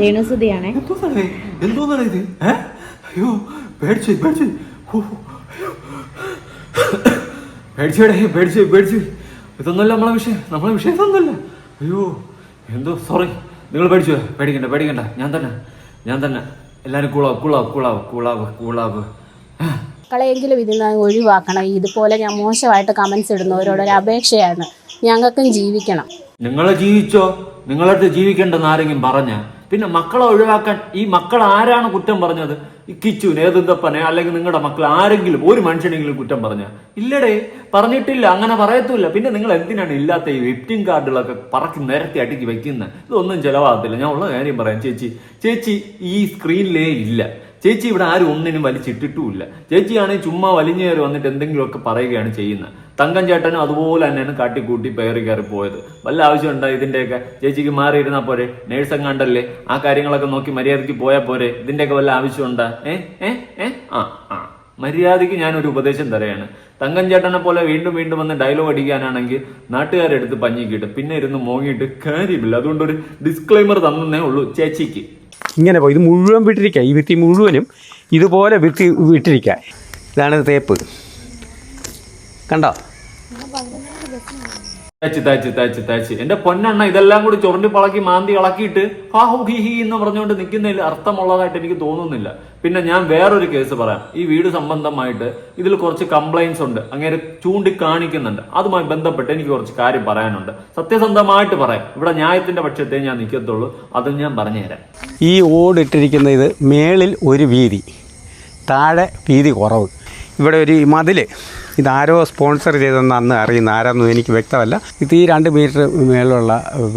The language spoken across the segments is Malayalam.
രേണുസുതിയാണേ എന്തോന്നാണ് ഇത്? അയ്യോ പേടിച്ചു പേടിച്ചു. ഹോ, അയ്യോ. പേടിച്ചോടെ പേടിച്ചു പേടിച്ചു. ഇതൊന്നുമല്ല നമ്മളെ വിഷയം. നമ്മളെ വിഷയം ഇതൊന്നുമല്ല. അയ്യോ എന്തോ സോറി നിങ്ങൾ പേടിച്ചോ? പേടിക്കണ്ട പേടിക്കണ്ട. ഞാൻ തന്നെ ഞാൻ തന്നെ. എല്ലാവരും കൂളാവ് കൂളാവ് കൂളാവ് കൂളാവ് കൂളാവ്. ആ. മക്കളെങ്കിലും ഇതിൽ നിന്ന് ഒഴിവാക്കണം. ഇതുപോലെ ഞാൻ മോശമായിട്ട് കമൻസ് ഇടുന്നവരോടൊരു അപേക്ഷയാണ്. ഞങ്ങൾക്കും ജീവിക്കണം. നിങ്ങളെ ജീവിച്ചോ? നിങ്ങളടുത്ത് ജീവിക്കേണ്ടെന്ന് ആരെങ്കിലും പറഞ്ഞ പിന്നെ മക്കളെ ഒഴിവാക്കാൻ ഈ മക്കൾ ആരാണ് കുറ്റം പറഞ്ഞത്? ഈ കിച്ചുവിന് ഏതെന്തപ്പനെ അല്ലെങ്കിൽ നിങ്ങളുടെ മക്കൾ ആരെങ്കിലും ഒരു മനുഷ്യനെങ്കിലും കുറ്റം പറഞ്ഞ. ഇല്ലടേ പറഞ്ഞിട്ടില്ല അങ്ങനെ പറയത്തുമില്ല. പിന്നെ നിങ്ങൾ എന്തിനാണ് ഇല്ലാത്ത ഈ വിക്ടിം കാർഡുകളൊക്കെ പറക്കി നിരത്തി അടുക്കി വെക്കുന്നത് ഇതൊന്നും ചിലവാകത്തില്ല. ഞാൻ ഉള്ള കാര്യം പറയാം ചേച്ചി. ചേച്ചി ഈ സ്ക്രീനിലേ ഇല്ല. ചേച്ചി ഇവിടെ ആരും ഒന്നിനും വലിച്ചിട്ടിട്ടുമില്ല. ചേച്ചിയാണെങ്കിൽ ചുമ്മാ വലിഞ്ഞു കയറി വന്നിട്ട് എന്തെങ്കിലുമൊക്കെ പറയുകയാണ് ചെയ്യുന്നത്. തങ്കം ചേട്ടനും അതുപോലെ തന്നെയാണ് കാട്ടിക്കൂട്ടി പേറി കയറി പോയത്. വല്ല ആവശ്യമുണ്ടോ ഇതിന്റെയൊക്കെ? ചേച്ചിക്ക് മാറിയിരുന്നാൽ പോരെ? നേഴ്സ് എങ്ങാണ്ടല്ലേ ആ കാര്യങ്ങളൊക്കെ നോക്കി മര്യാദയ്ക്ക് പോയാൽ പോരെ? ഇതിന്റെയൊക്കെ വല്ല ആവശ്യമുണ്ടോ ഏ? ഏ? ഏ? ആ ആ. മര്യാദയ്ക്ക് ഞാനൊരു ഉപദേശം തരയാണ് തങ്കം ചേട്ടനെ പോലെ വീണ്ടും വീണ്ടും വന്ന് ഡയലോഗ് അടിക്കാനാണെങ്കിൽ നാട്ടുകാരെടുത്ത് പഞ്ഞിക്കിട്ട് പിന്നെ ഇരുന്ന് മോങ്ങിയിട്ട് കാര്യമില്ല. അതുകൊണ്ടൊരു ഡിസ്ക്ലൈമർ തന്നേ ഉള്ളൂ ചേച്ചിക്ക്. ഇങ്ങനെ പോയി. ഇത് മുഴുവൻ വിട്ടിരിക്കുക. ഈ വിത്തി മുഴുവനും ഇതുപോലെ വിത്തി വിട്ടിരിക്കുക. ഇതാണ് തേപ്പ്. കണ്ടോ? തേച്ച് തച്ച് തച്ച് തച്ച്. എന്റെ പൊന്നെണ്ണ ഇതെല്ലാം കൂടി ചുരണ്ടി പളക്കി മാന്തി ഇളക്കിയിട്ട് ഹാ ഹു ഹി എന്ന് പറഞ്ഞുകൊണ്ട് നിൽക്കുന്നതിൽ അർത്ഥമുള്ളതായിട്ട് എനിക്ക് തോന്നുന്നില്ല. പിന്നെ ഞാൻ വേറൊരു കേസ് പറയാം. ഈ വീട് സംബന്ധമായിട്ട് ഇതിൽ കുറച്ച് കംപ്ലൈൻസ് ഉണ്ട്. അങ്ങനെ ചൂണ്ടി കാണിക്കുന്നുണ്ട് അതുമായി ബന്ധപ്പെട്ട് എനിക്ക് കുറച്ച് കാര്യം പറയാനുണ്ട്. സത്യസന്ധമായിട്ട് പറയാം. ഇവിടെ ന്യായത്തിന്റെ പക്ഷത്തെ ഞാൻ നിൽക്കത്തുള്ളൂ അതും ഞാൻ പറഞ്ഞുതരാം. ഈ ഓടിട്ടിരിക്കുന്ന ഇത് മേളിൽ ഒരു വീതി. താഴെ വീതി കുറവ്. ഇവിടെ ഒരു മതിൽ ഇതാരോ സ്പോൺസർ ചെയ്തെന്ന് അന്ന് അറിയുന്ന ആരാന്നും എനിക്ക് വ്യക്തമല്ല. ഇത് ഈ രണ്ട് മീറ്റർ മേളിലുള്ള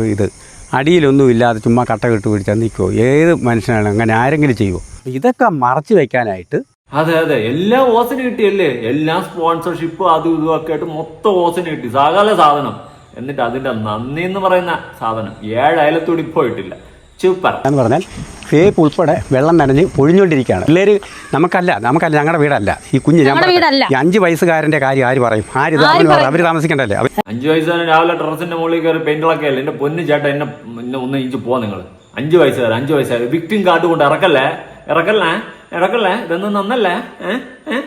ഇത്. അടിയിലൊന്നും ഇല്ലാതെ ചുമ്മാ കട്ട കെട്ട് പിടിച്ചാൽ നിൽക്കുമോ ഏത് മനുഷ്യനാണ് അങ്ങനെ ആരെങ്കിലും ചെയ്യുമോ ഇതൊക്കെ മറച്ചു വെക്കാനായിട്ട് അതെ അതെ. എല്ലാ ഓസിന് കിട്ടിയല്ലേ? എല്ലാ സ്പോൺസർഷിപ്പും അതും ഇതും ഒക്കെ ആയിട്ട് മൊത്തം ഓസിന് കിട്ടി. സകല സാധനം. എന്നിട്ട് അതിന്റെ നന്ദി എന്ന് പറയുന്ന സാധനം. ഏഴ് അയലത്തൂടി പോയിട്ടില്ല. സൂപ്പർ. എന്ന് പറഞ്ഞാൽ ഫേപ്പ് ഉൾപ്പെടെ വെള്ളം നനഞ്ഞ് പൊഴിഞ്ഞുകൊണ്ടിരിക്കുകയാണ് പിള്ളേർ നമുക്കല്ല നമുക്കല്ല ഞങ്ങളുടെ വീടല്ല. ഈ കുഞ്ഞ് ഞാൻ. അഞ്ച് വയസ്സുകാരന്റെ കാര്യം ആര് പറയും? ആര് അവർ താമസിക്കണ്ടല്ലേ അഞ്ച് അഞ്ചു വയസ്സുകാരൻ രാവിലെ ടെറസിന്റെ മുകളിൽ കയറി പെയിന്റിളൊക്കെ അല്ലേ? എന്റെ പൊന്നു ചേട്ടൻ എന്നെ ഒന്ന് ഇഞ്ച് പോവാ നിങ്ങൾ അഞ്ചു വയസ്സുകാരൻ അഞ്ചു വയസ്സുകാരൻ. വിക്ടിം കാർഡ് കൊണ്ട് ഇറക്കല്ലേ? ഇറക്കല്ലേ? ഇറക്കല്ലേ? ഇതൊന്നും നന്നല്ലേ? ഏഹ് ഏ?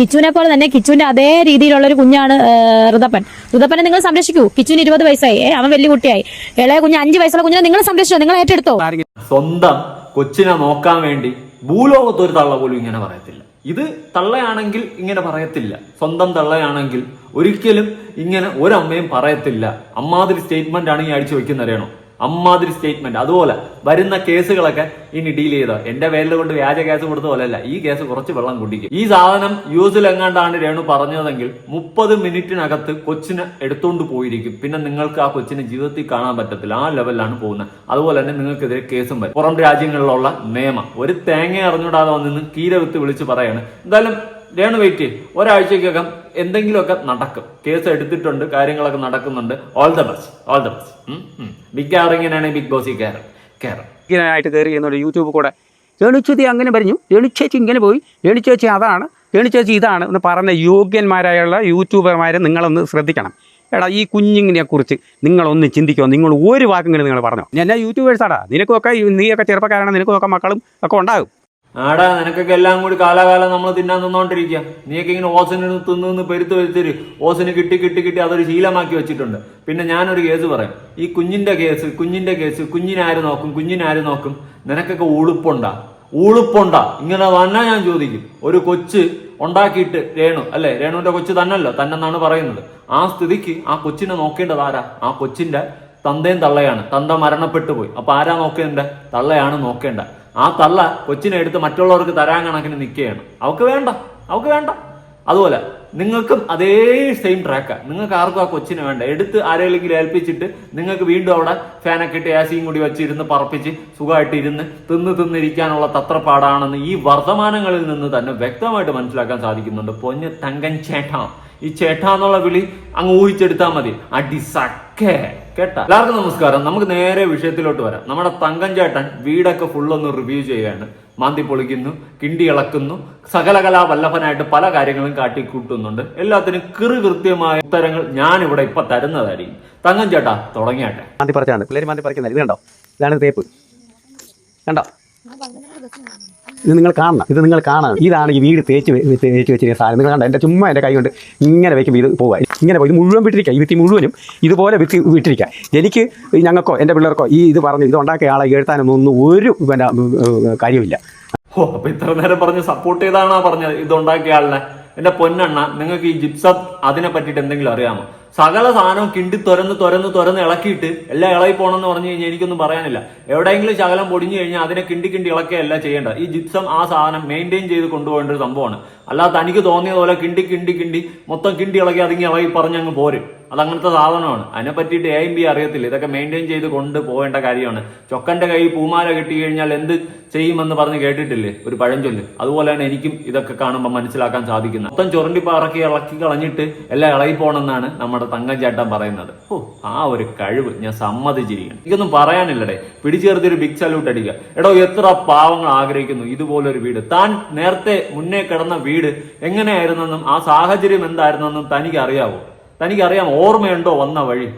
കിച്ചുവിനെ പോലെ തന്നെ കിച്ചുവിന്റെ അതേ രീതിയിലുള്ള ഒരു കുഞ്ഞാണ് ഋതപ്പൻ. ഋതപ്പനെ നിങ്ങൾ സംരക്ഷിക്കൂ. കിച്ചുവിന് ഇരുപത് വയസ്സായി. അവൻ വലിയ കുട്ടിയായി. ഇളയ കുഞ്ഞ് അഞ്ചു വയസ്സുള്ള കുഞ്ഞിനെ നിങ്ങൾ സംരക്ഷിച്ചോ? നിങ്ങൾ ഏറ്റെടുത്തോ? സ്വന്തം കൊച്ചിനെ നോക്കാൻ വേണ്ടി ഭൂലോകത്ത് ഒരു തള്ള പോലും ഇങ്ങനെ പറയത്തില്ല. ഇത് തള്ളയാണെങ്കിൽ ഇങ്ങനെ പറയത്തില്ല. സ്വന്തം തള്ളയാണെങ്കിൽ ഒരിക്കലും ഇങ്ങനെ ഒരമ്മയും പറയത്തില്ല. അമ്മാതിരി സ്റ്റേറ്റ്മെന്റ് ആണ് ഈ അടിച്ചു വെക്കുന്ന അറിയണോ? അമ്മാതിരി സ്റ്റേറ്റ്മെന്റ് അതുപോലെ വരുന്ന കേസുകളൊക്കെ ഇനി ഡീൽ ചെയ്തോ? എന്റെ പേരിൽ കൊണ്ട് വ്യാജ കേസ് കൊടുത്ത പോലെയല്ല. ഈ കേസ് കുറച്ച് വെള്ളം കുടിക്കും. ഈ സാധനം യൂസിൽ എങ്ങാണ്ടാണ് രേണു പറഞ്ഞതെങ്കിൽ മുപ്പത് മിനിറ്റിനകത്ത് കൊച്ചിനെ എടുത്തുകൊണ്ട് പോയിരിക്കും. പിന്നെ നിങ്ങൾക്ക് ആ കൊച്ചിനെ ജീവിതത്തിൽ കാണാൻ പറ്റത്തില്ല. ആ ലെവലിലാണ് പോകുന്നത്. അതുപോലെ തന്നെ നിങ്ങൾക്കെതിരെ കേസും വരും. പുറം രാജ്യങ്ങളിലുള്ള നിയമം. ഒരു തേങ്ങ അറിഞ്ഞൂടാതെ വന്നിന്ന് കീര വിത്ത് വിളിച്ച് പറയാണ്. എന്തായാലും രേണു വെയിറ്റ് ഒരാഴ്ചക്കകം എന്തെങ്കിലുമൊക്കെ നടക്കും. കേസ് എടുത്തിട്ടുണ്ട് കാര്യങ്ങളൊക്കെ നടക്കുന്നുണ്ട്. All the best all the best big R ഇങ്ങനെയാണ് ബിഗ് ബോസിൽ കയറും കയറും ആയിട്ട് കയറി ചെയ്യുന്നുണ്ട് യൂട്യൂബ് കൂടെ. രേണുച്ചേച്ചി അങ്ങനെ പറഞ്ഞു. രേണുച്ചേച്ചി ഇങ്ങനെ പോയി. രേണുച്ചേച്ചി അതാണ്. രേണുച്ചേച്ചി ഇതാണ് എന്ന് പറഞ്ഞ യോഗ്യന്മാരായുള്ള യൂട്യൂബർമാരെ നിങ്ങളൊന്ന് ശ്രദ്ധിക്കണം. എടാ ഈ കുഞ്ഞിങ്ങിനെ കുറിച്ച് നിങ്ങളൊന്ന് ചിന്തിക്കുമോ നിങ്ങൾ ഒരു വാക്കെങ്കിലും നിങ്ങൾ പറഞ്ഞോ. ഞാൻ യൂട്യൂബേഴ്സാടാ നിനക്കൊക്കെ നീയൊക്കെ ചെറുപ്പക്കാരാണ്. നിനക്കൊക്കെ മക്കളും ഒക്കെ ഉണ്ടാകും. ആടാ നിനക്കൊക്കെ എല്ലാം കൂടി കാലാകാലം നമ്മൾ തിന്നാൻ തിന്നോണ്ടിരിക്കുക നീയൊക്കെ ഇങ്ങനെ ഓസിന് തിന്നു നിന്ന് പെരുത്ത് വരുത്തര് ഓസിന് കിട്ടി കിട്ടി കിട്ടി അതൊരു ശീലമാക്കി വെച്ചിട്ടുണ്ട്. പിന്നെ ഞാനൊരു കേസ് പറയാം. ഈ കുഞ്ഞിന്റെ കേസ് കുഞ്ഞിന്റെ കേസ് കുഞ്ഞിനാര് നോക്കും കുഞ്ഞിനാര് നോക്കും. നിനക്കൊക്കെ ഉളുപ്പുണ്ടാ ഉളുപ്പുണ്ടാ. ഇങ്ങനെ തന്നെ ഞാൻ ചോദിക്കും. ഒരു കൊച്ച് ഉണ്ടാക്കിയിട്ട് രേണു അല്ലെ? രേണുവിന്റെ കൊച്ച് തന്നല്ലോ തന്നെന്നാണ് പറയുന്നത്. ആ സ്ഥിതിക്ക് ആ കൊച്ചിനെ നോക്കേണ്ടത് ആരാ? ആ കൊച്ചിന്റെ തന്തയും തള്ളയാണ്. തന്ത മരണപ്പെട്ടു പോയി. അപ്പൊ ആരാ നോക്കേണ്ട? തള്ളയാണ് നോക്കേണ്ട. ആ തള്ള കൊച്ചിനെ എടുത്ത് മറ്റുള്ളവർക്ക് തരാൻ കണക്കിന് നിൽക്കുകയാണ്. അവക്ക് വേണ്ട അവക്ക് വേണ്ട. അതുപോലെ നിങ്ങൾക്കും അതേ സെയിം ട്രാക്കാണ് നിങ്ങൾക്ക് ആർക്കും ആ കൊച്ചിനെ വേണ്ട. എടുത്ത് ആരെങ്കിലും ഏൽപ്പിച്ചിട്ട് നിങ്ങൾക്ക് വീണ്ടും അവിടെ ഫാനൊക്കെ ഇട്ട് ആസിയും കൂടി വെച്ചിരുന്ന് പറപ്പിച്ച് സുഖമായിട്ട് ഇരുന്ന് തിന്ന് തിന്നിരിക്കാനുള്ള തത്രപ്പാടാണെന്ന് ഈ വർത്തമാനങ്ങളിൽ നിന്ന് തന്നെ വ്യക്തമായിട്ട് മനസ്സിലാക്കാൻ സാധിക്കുന്നുണ്ട് പൊന്ന് തങ്കൻ ചേട്ടാ. ഈ ചേട്ടാ എന്നുള്ള വിളി അങ്ങ് ഊഹിച്ചെടുത്താൽ മതി. അടിസക്കേ കേട്ട? എല്ലാവർക്കും നമസ്കാരം. നമുക്ക് നേരെ വിഷയത്തിലോട്ട് വരാം. നമ്മുടെ തങ്കം ചേട്ടൻ വീടൊക്കെ ഫുള്ളൊന്ന് റിവ്യൂ ചെയ്യാണ് മാന്തി പൊളിക്കുന്നു കിണ്ടി ഇളക്കുന്നു സകലകലാ വല്ലഭനായിട്ട് പല കാര്യങ്ങളും കാട്ടിക്കൂട്ടുന്നുണ്ട്. എല്ലാത്തിനും കൃ കൃത്യമായ ഉത്തരങ്ങൾ ഞാൻ ഇവിടെ ഇപ്പൊ തരുന്നതായിരിക്കും. തങ്കം ചേട്ടാ തുടങ്ങിയാട്ടെ. മാന്തി പറിച്ചാണ്. പിള്ളേർ മാന്തി പറിക്കുന്നത് ഇത് കണ്ടോ? ഇതാണ് തേപ്പ്. കണ്ടോ? ഇത് നിങ്ങൾ കാണണം. ഇത് നിങ്ങൾ കാണണം. ഇതാണ് ഈ വീട് തേച്ച് തേച്ച് വെച്ചിരിക്കുന്ന സാധനം. നിങ്ങൾ കണ്ട? എന്റെ ചുമ്മാ എന്റെ കൈ കൊണ്ട് ഇങ്ങനെ വെക്കുമ്പോൾ ഇത് പോവുക. ഇങ്ങനെ പോയി ഇത് മുഴുവൻ വിട്ടിരിക്കുക. ഈ വിത്തി മുഴുവനും ഇതുപോലെ വിത്തി വിട്ടിരിക്കുക. എനിക്ക് ഞങ്ങൾക്കോ എന്റെ പിള്ളേർക്കോ ഈ ഇത് പറഞ്ഞ് ഇത് ഉണ്ടാക്കിയ ആളെ എഴുത്താനൊന്നും ഒന്നും ഒരു കാര്യമില്ല ഓ അപ്പൊ ഇത്ര നേരം പറഞ്ഞ് സപ്പോർട്ട് ചെയ്താണോ പറഞ്ഞത്? ഇതുണ്ടാക്കിയ ആളിനെ? എന്റെ പൊന്നെണ്ണ നിങ്ങൾക്ക് ഈ ജിപ്സം അതിനെ പറ്റിയിട്ട് എന്തെങ്കിലും അറിയാമോ? സകല സാധനവും കിണ്ടി തുരന്ന് തുരന്ന് തുരന്ന് ഇളക്കിയിട്ട് എല്ലാം ഇളകി പോകണമെന്ന് പറഞ്ഞു കഴിഞ്ഞാൽ എനിക്കൊന്നും പറയാനില്ല. എവിടെയെങ്കിലും ശകലം പൊടിഞ്ഞു കഴിഞ്ഞാൽ അതിനെ കിണ്ടി കിണ്ടി ഇളക്കുകയല്ല ചെയ്യേണ്ട. ഈ ജിപ്സം ആ സാധനം മെയിന്റെയിൻ ചെയ്ത് കൊണ്ടുപോകേണ്ട ഒരു സംഭവമാണ്. അല്ലാതെ തനിക്ക് തോന്നിയതുപോലെ കിണ്ടി കിണ്ടി കിണ്ടി മൊത്തം കിണ്ടി ഇളകി അതിങ്ങി ഇളകി പറഞ്ഞങ്ങ് പോരും. അത് അങ്ങനത്തെ സാധനമാണ്. അതിനെ പറ്റിയിട്ട് എ എം ബി അറിയത്തില്ല. ഇതൊക്കെ മെയിന്റെയിൻ ചെയ്ത് കൊണ്ട് പോകേണ്ട കാര്യമാണ്. ചൊക്കന്റെ കൈ പൂമാല കിട്ടി കഴിഞ്ഞാൽ എന്ത് ചെയ്യുമെന്ന് പറഞ്ഞ് കേട്ടിട്ടില്ലേ? ഒരു പഴഞ്ചൊല്ല്. അതുപോലെയാണ് എനിക്കും ഇതൊക്കെ കാണുമ്പോൾ മനസ്സിലാക്കാൻ സാധിക്കുന്നത്. മൊത്തം ചുരണ്ടി പറക്കി ഇളക്കി കളഞ്ഞിട്ട് എല്ലാം ഇളകി പോകണമെന്നാണ് നമ്മുടെ തങ്കം ചേട്ടൻ പറയുന്നത്. ഓ ആ ഒരു കഴിവ് ഞാൻ സമ്മതിച്ചിരിക്കണം എനിക്കൊന്നും പറയാനില്ലടേ. പിടിച്ചേർത്തൊരു ബിഗ് സല്യൂട്ട് അടിക്കുക. എടോ എത്ര പാവങ്ങൾ ആഗ്രഹിക്കുന്നു. ഇതുപോലൊരു വീട്. താൻ നേരത്തെ മുന്നേ കിടന്ന വീട് എങ്ങനെയായിരുന്നെന്നും ആ സാഹചര്യം എന്തായിരുന്നെന്നും തനിക്ക് അറിയാവോ? തനിക്കറിയാം ഓർമ്മയുണ്ടോ വന്ന വഴി?